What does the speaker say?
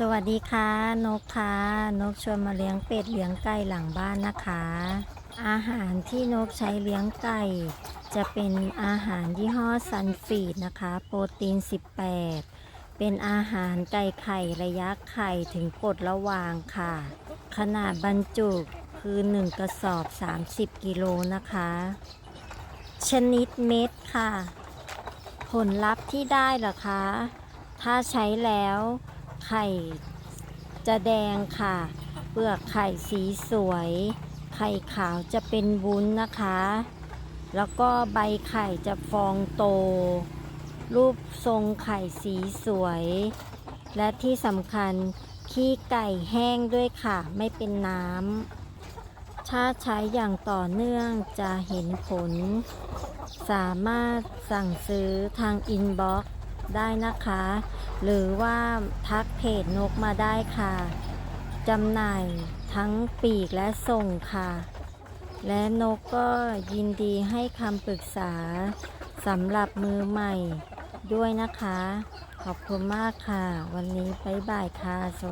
สวัสดีค่ะ นกค่ะ นกชวนมาเลี้ยงเป็ดเลี้ยงไก่หลังบ้านนะคะ อาหารที่นกใช้เลี้ยงไก่ จะเป็นอาหารยี่ห้อซันฟีดนะคะ โปรตีน 18 เป็นอาหารไก่ไข่ระยะไข่ถึงกดระหว่างค่ะ ขนาดบรรจุคือ 1 กระสอบ 30 กิโลนะคะ ชนิดเม็ดค่ะ ผลลัพธ์ที่ได้เหรอคะ ถ้าใช้แล้ว ไข่จะแดงค่ะ เปลือกไข่สีสวย ไข่ขาวจะเป็นวุ้นนะคะ แล้วก็ใบไข่จะฟองโต รูปทรงไข่สีสวย และที่สำคัญขี้ไก่แห้งด้วยค่ะ ไม่เป็นน้ำ ถ้าใช้อย่างต่อเนื่องจะเห็นผล สามารถสั่งซื้อทางอินบ็อกซ์ ได้นะคะ หรือว่าทักเพจนกมาได้ค่ะจำหน่ายทั้งปีกและส่งค่ะ และนกก็ยินดีให้คำปรึกษาสำหรับมือใหม่ด้วยนะคะ ขอบคุณมากค่ะ วันนี้บ๊ายบายค่ะ